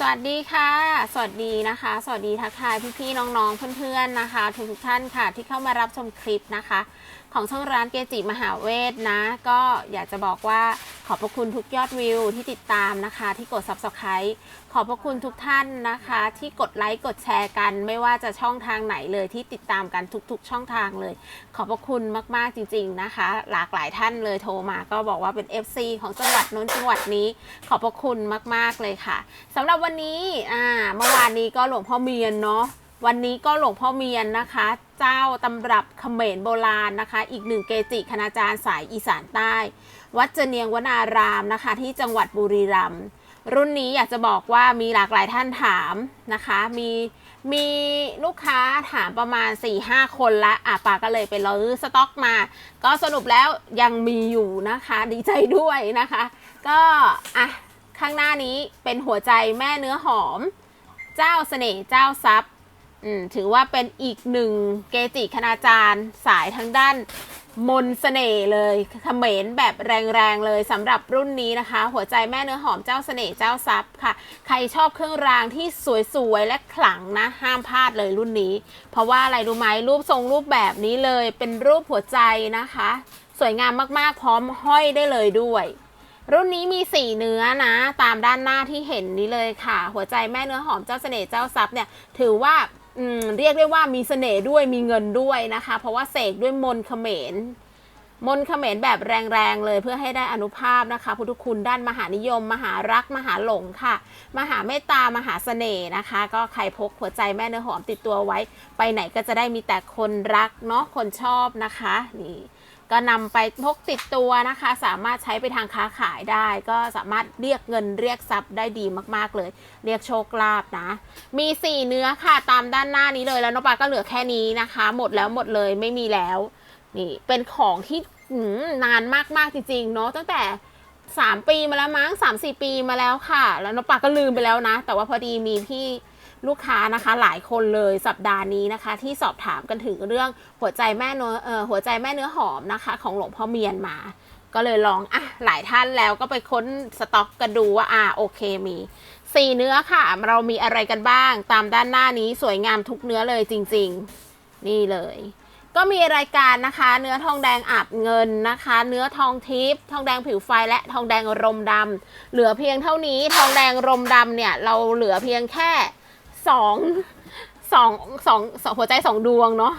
สวัสดีค่ะ สวัสดีนะคะ สวัสดีทักทายพี่ๆน้องๆเพื่อนๆนะคะ ทุกๆท่านค่ะที่เข้ามารับชมคลิปนะคะ ของช่องร้านเกจิมหาเวทนะ ก็อยากจะบอกว่าขอบพระคุณทุกยอดวิวที่ติดตามนะคะ ที่กด subscribe ขอบพระคุณทุกท่านนะคะ ที่กดไลค์กดแชร์กัน ไม่ว่าจะช่องทางไหนเลยที่ติดตามกันทุกๆ ช่องทางเลย ขอบพระคุณมากๆจริง ๆนะคะ หลากหลายท่านเลยโทรมา ก็บอกว่าเป็น FC ของจังหวัดน้นจังหวัดนี้ ขอบพระคุณมากๆเลยค่ะสำหรับวันนี้อ่าเมื่อวานนี้ก็หลวงพ่อเมียนเนาะวันนี้ก็หลวงพ่อเมียนนะคะ เจ้าตำรับเขมรโบราณนะคะ อีกหนึ่งเกจิคณาจารย์สายอีสานใต้ วัดเจเนียงวนารามนะคะ ที่จังหวัดบุรีรัมย์รุ่นนี้อยากจะบอกว่ามีหลากหลายท่านถามนะคะ มีมีลูกค้าถามประมาณ 4-5 คนละอะปาก็เลยไปรื้อสต็อกมา ก็สรุปแล้วยังมีอยู่นะคะ ดีใจด้วยนะคะ ก็อะ ข้างหน้านี้เป็นหัวใจแม่เนื้อหอม เจ้าเสน่ห์เจ้าทรัพย์ถือว่าเป็นอีกหนึ่งเกจิคณาจารย์ สายทางด้านมนต์เสน่ห์เลยเขมรแบบแรงๆเลยสำหรับรุ่นนี้นะคะ หัวใจแม่เนื้อหอมเจ้าเสน่ห์เจ้าทรัพย์ค่ะ ใครชอบเครื่องรางที่สวยๆและขลังนะ ห้ามพลาดเลยรุ่นนี้ เพราะว่าอะไรรู้ไหมรูปทรงรูปแบบนี้เลยเป็นรูปหัวใจนะคะ สวยงามมากๆพร้อมห้อยได้เลยด้วย รุ่นนี้มีสีเนื้อนะ ตามด้านหน้าที่เห็นนี้เลยค่ะ หัวใจแม่เนื้อหอมเจ้าเสน่ห์เจ้าทรัพย์เนี่ย ถือว่าเรียกได้ว่ามีเสน่ห์ด้วยมีเงินด้วยนะคะ เพราะว่าเสกด้วยมนต์เขมรมนต์เขมรแบบแรงๆเลยเพื่อให้ได้อนุภาพนะคะ พุทธคุณด้านมหานิยม มหารัก มหาหลงค่ะ มหาเมตตามหาเสน่ห์นะคะ ก็ใครพกหัวใจแม่เนื้อหอมติดตัวไว้ ไปไหนก็จะได้มีแต่คนรักเนาะคนชอบนะคะนี่ ก็นำไปพกติดตัวนะคะ สามารถใช้ไปทางค้าขายได้ ก็สามารถเรียกเงินเรียกทรัพย์ได้ดีมากๆเลย เรียกโชคลาภนะ มีสี่เนื้อค่ะตามด้านหน้านี้เลยแล้วนปาก็เหลือแค่นี้นะคะ หมดแล้วหมดเลยไม่มีแล้วนี่เป็นของที่นานมากๆจริงๆเนาะตั้งแต่ 3 ปีมาแล้วมั้ง3 4 ปีมาแล้วค่ะ แล้วนปาก็ลืมไปแล้วนะ แต่ว่าพอดีมีพี่ ลูกค้านะคะหลายคนเลยสัปดาห์นี้นะคะ ที่สอบถามกันถึงเรื่องหัวใจแม่เนื้อหัวใจแม่เนื้อหอมนะคะ ของหลวงพ่อเมียนมา ก็เลยลองอะหลายท่านแล้วก็ไปค้นสต็อกกันดูว่าอ่าโอเคมีสี่เนื้อค่ะ เรามีอะไรกันบ้าง ตามด้านหน้านี้สวยงามทุกเนื้อเลยจริง ๆ นี่เลย ก็มีรายการนะคะ เนื้อทองแดงอาบเงินนะคะ เนื้อทองทิพย์ทองแดงผิวไฟและทองแดงรมดำเหลือเพียงเท่านี้ทองแดงรมดำเนี่ย เราเหลือเพียงแค่ สองสองสองสองหัวใจสองดวงเนาะ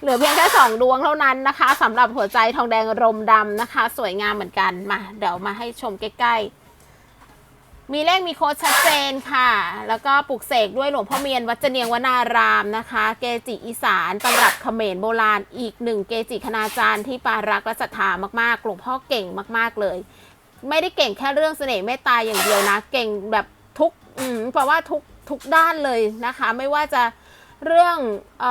เหลือเพียงแค่สองดวงเท่านั้นนะคะสำหรับหัวใจทองแดงรมดำนะคะ สวยงามเหมือนกันมาเดี๋ยวมาให้ชมใกล้ๆ มีเลขมีโค้ดชัดเจนค่ะ แล้วก็ปลุกเสกด้วยหลวงพ่อเมียนวัดเจเนียงวนารามนะคะ เกจิอีสานตำรับเขมรโบราณอีกหนึ่งเกจิคณาจารย์ที่ปารักและศรัทธามากๆหลวงพ่อเก่งมากๆเลย ไม่ได้เก่งแค่เรื่องเสน่ห์เมตตาอย่างเดียวนะ เก่งแบบทุกอืมแปลว่าทุก ทุกด้านเลยนะคะ ไม่ว่าจะเรื่องเอ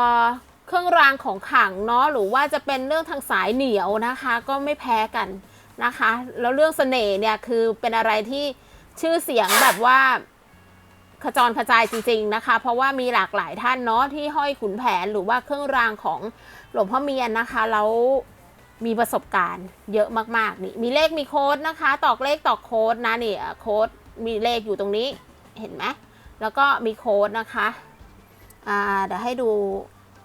เครื่องรางของขลังเนาะหรือว่าจะเป็นเรื่องทางสายเหนียวนะคะ ก็ไม่แพ้กันนะคะ แล้วเรื่องเสน่ห์เนี่ยคือเป็นอะไรที่ชื่อเสียงแบบว่าขจรกระจายจริงๆนะคะ เพราะว่ามีหลากหลายท่านเนาะที่ห้อยขุนแผนหรือว่าเครื่องรางของหลวงพ่อเมียนนะคะแล้วมีประสบการณ์เยอะมากๆนี่มีเลขมีโค้ดนะคะ ตอกเลขตอกโค้ดนะนี่โค้ดมีเลขอยู่ตรงนี้เห็นไหม แล้วก็มีโค้ดนะคะอ่าเดี๋ยวให้ดู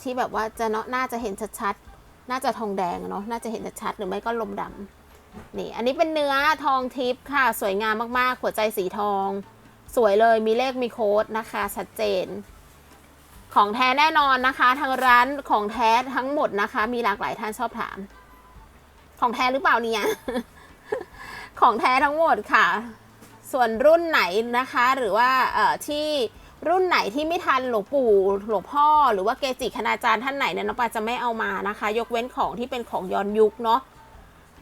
ที่แบบว่าจะเนาะน่าจะเห็นชัดๆ น่าจะทองแดงเนาะ น่าจะเห็นชัดหรือไม่ก็ลมดำนี่ อันนี้เป็นเนื้อทองทิพย์ค่ะ สวยงามมากๆ หัวใจสีทอง สวยเลย มีเลขมีโค้ดนะคะ ชัดเจน ของแท้แน่นอนนะคะ ทางร้านของแท้ทั้งหมดนะคะ มีหลากหลายท่านชอบถาม ของแท้หรือเปล่าเนี่ย ของแท้ทั้งหมดค่ะ ส่วนรุ่นไหนนะคะ หรือว่าที่รุ่นไหนที่ไม่ทันหลวงปู่หลวงพ่อ หรือว่าเกจิคณาจารย์ท่านไหนเนี่ยน้องปาจะไม่เอามานะคะ ยกเว้นของที่เป็นของย้อนยุคเนาะ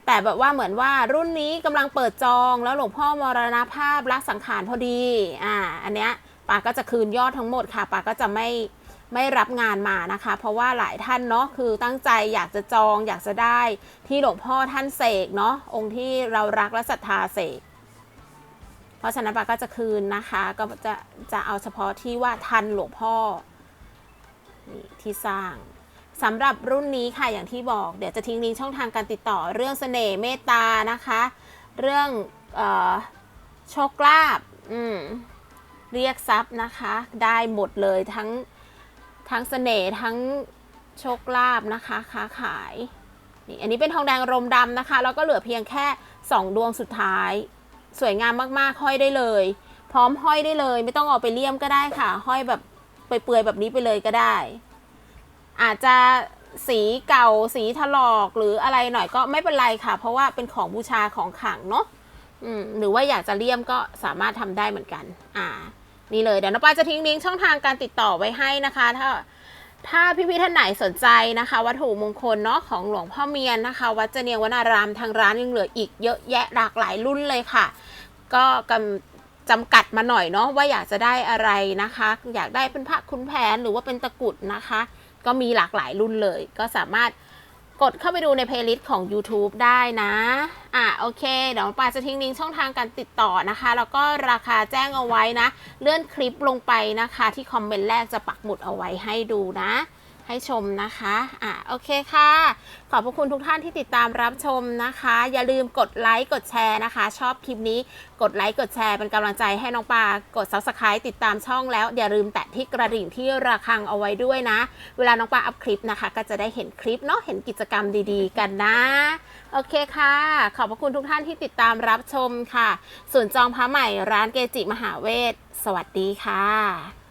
แต่แบบว่าเหมือนว่ารุ่นนี้กำลังเปิดจองแล้วหลวงพ่อมรณภาพรักสังขารพอดีอ่าอันเนี้ยปาก็จะคืนยอดทั้งหมดค่ะปาก็จะไม่ไม่รับงานมานะคะ เพราะว่าหลายท่านเนาะคือตั้งใจอยากจะจองอยากจะได้ที่หลวงพ่อท่านเสกเนาะองค์ที่เรารักและศรัทธาเสก เพราะฉะนั้นปาก็จะคืนนะคะ ก็จะจะเอาเฉพาะที่ว่าทันหลวงพ่อนี่ที่สร้างสำหรับรุ่นนี้ค่ะอย่างที่บอก เดี๋ยวจะทิ้งลิงก์ช่องทางการติดต่อเรื่องเสน่ห์เมตตานะคะ เรื่องออโชคลาภเรียกทรัพย์นะคะ ได้หมดเลยทั้งทั้งเสน่ห์ทั้งโชคลาภนะคะค้าขายนี่อันนี้เป็นทองแดงรมดำนะคะ แล้วก็เหลือเพียงแค่ 2 ดวงสุดท้าย สวยงามมากๆห้อยได้เลย พร้อมห้อยได้เลย ไม่ต้องเอาไปเลี่ยมก็ได้ค่ะ ห้อยแบบเปื่อยๆแบบนี้ไปเลยก็ได้ อาจจะสีเก่าสีถลอกหรืออะไรหน่อยก็ไม่เป็นไรค่ะ เพราะว่าเป็นของบูชาของขังเนาะหรือว่าอยากจะเลี่ยมก็สามารถทำได้เหมือนกัน อ่า นี่เลยเดี๋ยวน้องปาจะทิ้งลิงก์ช่องทางการติดต่อไว้ให้นะคะ ถ้า ถ้าพี่ๆท่านไหนสนใจนะคะ วัตถุมงคลเนาะของหลวงพ่อเมียนนะคะ วัดเจเนียงวนารามทางร้านยังเหลืออีกเยอะแยะหลากหลายรุ่นเลยค่ะ ก็กำจำกัดมาหน่อยเนาะว่าอยากจะได้อะไรนะคะ อยากได้เป็นพระคุณแผนหรือว่าเป็นตะกรุดนะคะ ก็มีหลากหลายรุ่นเลย ก็สามารถ กดเข้าไปดูในเพลย์ลิสต์ของ YouTube ได้นะ อะโอเค เดี๋ยวปาจะทิ้งลิงก์ช่องทางการติดต่อนะคะ แล้วก็ราคาแจ้งเอาไว้นะ เลื่อนคลิปลงไปนะคะ ที่คอมเมนต์แรกจะปักหมุดเอาไว้ให้ดูนะ ให้ชมนะคะ อะ โอเคค่ะ ขอบพระคุณทุกท่านที่ติดตามรับชมนะคะ อย่าลืมกดไลค์ กดแชร์นะคะ ชอบคลิปนี้ กดไลค์ กดแชร์เป็นกำลังใจให้น้องปากด subscribe ติดตามช่องแล้ว อย่าลืมแตะที่กระดิ่งที่ระฆังเอาไว้ด้วยนะ เวลาน้องปาอัพคลิปนะคะ ก็จะได้เห็นคลิปเนาะ เห็นกิจกรรมดีๆ กันนะ โอเคค่ะ ขอบพระคุณทุกท่านที่ติดตามรับชมค่ะ ส่วนจองพระใหม่ร้านเกจิมหาเวท สวัสดีค่ะ